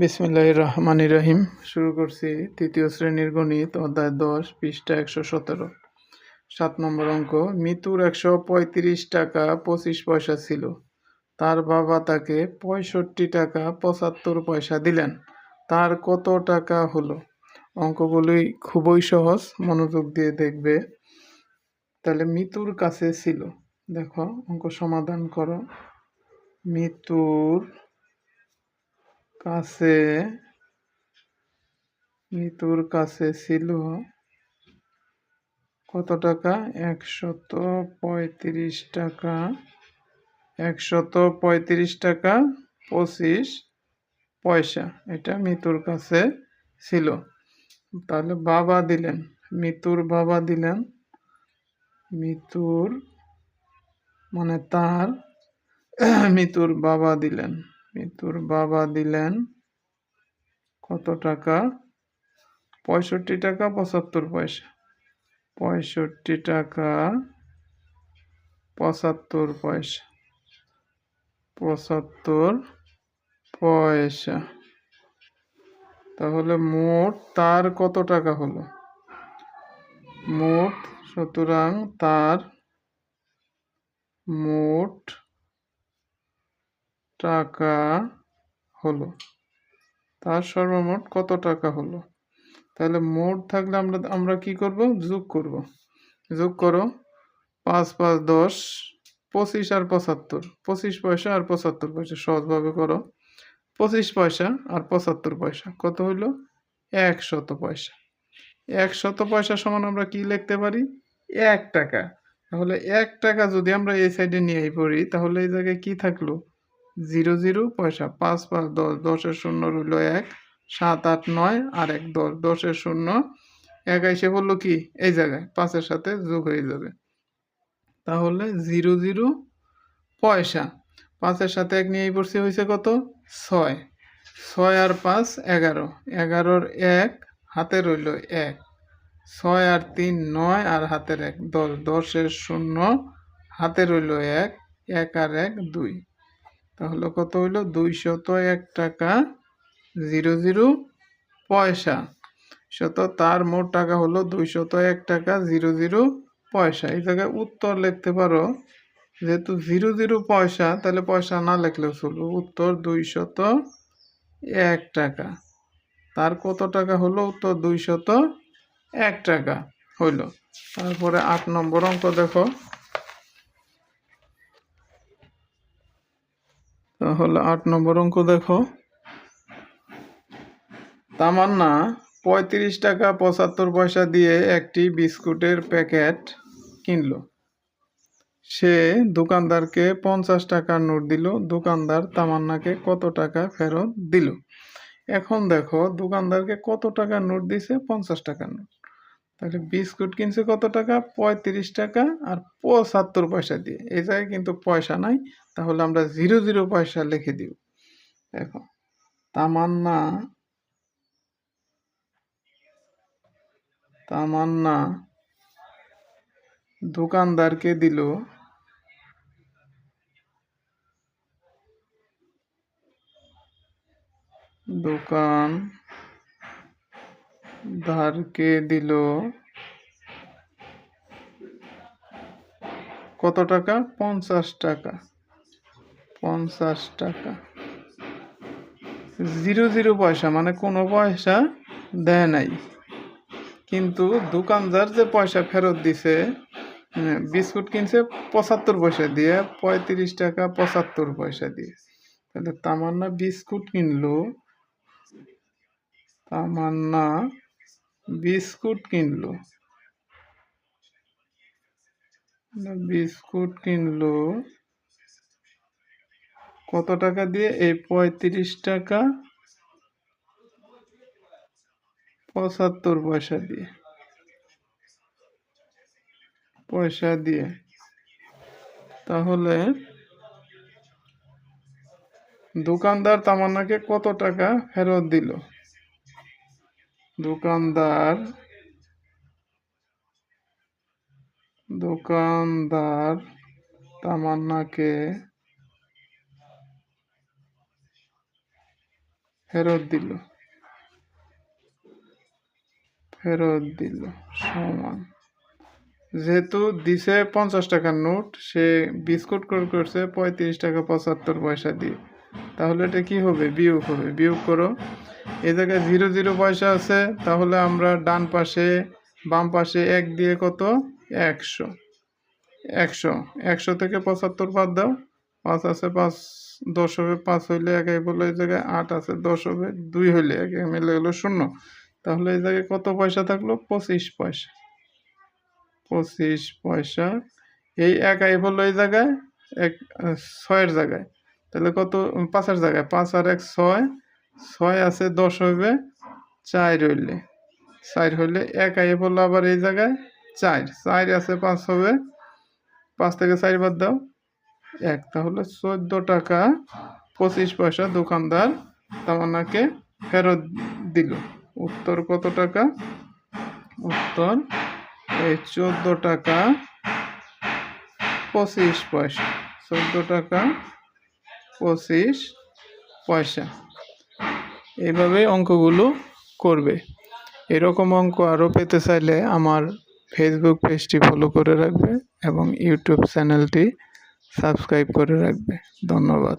বিসমিল্লাহ রহমান রহিম। শুরু করছি তৃতীয় শ্রেণির গণিত, অধ্যায় দশ, পৃষ্ঠা একশো সতেরো। সাত নম্বর অঙ্ক, মিতুর একশো পঁয়ত্রিশ টাকা পঁচিশ পয়সা ছিল। তার বাবা তাকে পঁয়ষট্টি টাকা পঁচাত্তর পয়সা দিলেন। তার কত টাকা হলো? অঙ্কগুলি খুবই সহজ, মনোযোগ দিয়ে দেখবে। তাহলে মিতুর কাছে ছিল। দেখো, অঙ্ক সমাধান করো। মিতুর কাছে মিতুর কাছে ছিল কত টাকা? একশত পঁয়ত্রিশ টাকা। একশত পঁয়ত্রিশ টাকা পঁচিশ পয়সা এটা মিতুর কাছে ছিল। তাহলে বাবা দিলেন মিতুর বাবা দিলেন। মিতুর মানে তার মিতুর বাবা দিলেন। মিতুর বাবা দিলেন কত টাকা? পঁয়ষট্টি টাকা, পঁচাত্তর পয়সা। পঁয়ষট্টি টাকা, পঁচাত্তর পয়সা। পঁচাত্তর পয়সা। তাহলে মোট তার কত টাকা হলো? মোট, সুতরাং তার মোট টাকা হলো। তার সর্বমোট কত টাকা হলো? তাহলে মোট থাকলে আমরা আমরা কি করব? যোগ করব। যোগ করো পাঁচ পাঁচ, দশ, পঁচিশ আর পঁচাত্তর। পঁচিশ পয়সা আর পঁচাত্তর পয়সা, সহজভাবে করো। পঁচিশ পয়সা আর পঁচাত্তর পয়সা, কত হইল? একশত পয়সা। একশত পয়সা সমান আমরা কি লিখতে পারি? এক টাকা। তাহলে এক টাকা যদি আমরা এই সাইডে নিয়ে পড়ি, তাহলে এই জায়গায় কি থাকল? জিরো জিরো, পয়সা পাঁচ পাঁচ, দশ, দশের শূন্য রইল এক, সাত, আট, নয়, আর এক, দশ, দশের শূন্য। এক এসে বলল কি? এই জায়গায়, পাঁচের সাথে যোগ হয়ে যাবে। তাহলে জিরো জিরো, পয়সা। পাঁচের সাথে এক নিয়ে পড়ছে হয়েছে কত? ছয়। ছয় আর পাঁচ, এগারো। এগারোর এক, হাতে রইল এক। ছয় আর তিন, নয় আর হাতের এক। দশ, দশের শূন্য, হাতে রইল এক। এক আর এক, দুই। তাহলে কত হইল? দুইশত এক টাকা জিরো জিরো পয়সা। শত, তার মোট টাকা হলো দুইশত এক টাকা জিরো জিরো পয়সা। এই জায়গায় উত্তর লিখতে পারো। যেহেতু জিরো জিরো পয়সা, তাহলে পয়সা না লিখলেও চলবে। উত্তর দুইশত এক টাকা। তার কত টাকা হলো? উত্তর দুইশত এক টাকা হইল। তারপরে আট নম্বর অঙ্ক দেখো। তাহলে আট নম্বর অঙ্ক দেখো। তামান্না, পঁয়ত্রিশ টাকা পঁচাত্তর পয়সা দিয়ে একটি বিস্কুটের প্যাকেট কিনলো। সে দোকানদারকে পঞ্চাশ টাকার নোট দিল, দোকানদার তামান্নাকে কত টাকা ফেরত দিল? এখন দেখো, দোকানদারকে কত টাকার নোট দিছে? পঞ্চাশ টাকার নোট। তাহলে বিস্কুট কিনছে কত টাকা? পঁয়ত্রিশ টাকা আর পঁচাত্তর পয়সা দিয়ে। এই জায়গায় কিন্তু পয়সা নাই তাহলে আমরা জিরো জিরো পয়সা লিখে দিব। দেখো, তামান্না তামান্না দোকানদারকে দিল। দোকানদারকে দিল। কত টাকা? পঞ্চাশ টাকা। পঞ্চাশ টাকা। জিরো জিরো পয়সা মানে কোনো পয়সা দেয় নাই। কিন্তু দোকানদার যে পয়সা ফেরত দিছে বিস্কুট কিনছে পঁচাত্তর পয়সা দিয়ে, পঁয়ত্রিশ টাকা পঁচাত্তর পয়সা দিয়ে। তাহলে তামান্না বিস্কুট কিনলো, তামান্না বিস্কুট কিনলো। বিস্কুট কিনলো কত টাকা দিয়ে? এই পঁয়ত্রিশ টাকা পঁচাত্তর পয়সা দিয়ে। পয়সা দিয়ে। তাহলে দোকানদার তামান্নাকে কত টাকা ফেরত দিল? দোকানদার দোকানদার তামান্নাকে ফেরত দিল। ফেরত দিল, সমান। যেহেতু দিছে পঞ্চাশ টাকার নোট, সে বিস্কুট করে করছে পঁয়ত্রিশ টাকা পঁচাত্তর পয়সা দিয়ে। তাহলে এটা কি হবে? বিয়োগ হবে। বিয়োগ করো। এ জায়গায় জিরো জিরো পয়সা আছে, তাহলে আমরা ডান পাশে, বাম পাশে এক দিয়ে কত? একশো। একশো। একশো থেকে পঁচাত্তর বাদ দাও। পাঁচ আছে, পাঁচ দশ হবে পাঁচ হইলে এক এক বলে এই জায়গায় আট আছে দশ হবে দুই হইলে একে মিলে হলো শূন্য। তাহলে এই জায়গায় কত পয়সা থাকল? পঁচিশ পয়সা। পঁচিশ পয়সা। এই একাই হলো এই জায়গায়, এক, ছয়ের জায়গায়। তাহলে কত? পাঁচের জায়গায়। পাঁচ আর এক ছয়। ছয় আছে দশ হবে চার হইলে। চার হইলে একাই হলো আবার এই জায়গায় চার। চার আছে, পাঁচ হবে। পাঁচ থেকে চার বাদ দাও। এক, তাহলে চোদ্দ টাকা, পঁচিশ পয়সা দোকানদার তামান্নাকে ফেরত দিল। উত্তর কত টাকা? উত্তর, এই চোদ্দ টাকা, পঁচিশ পয়সা। চোদ্দ টাকা, পঁচিশ পয়সা। এইভাবে অঙ্কগুলো করবে। এরকম অঙ্ক আরও পেতে চাইলে আমার ফেসবুক পেজটি ফলো করে রাখবে এবং ইউটিউব চ্যানেলটি সাবস্ক্রাইব করে রাখবে। ধন্যবাদ।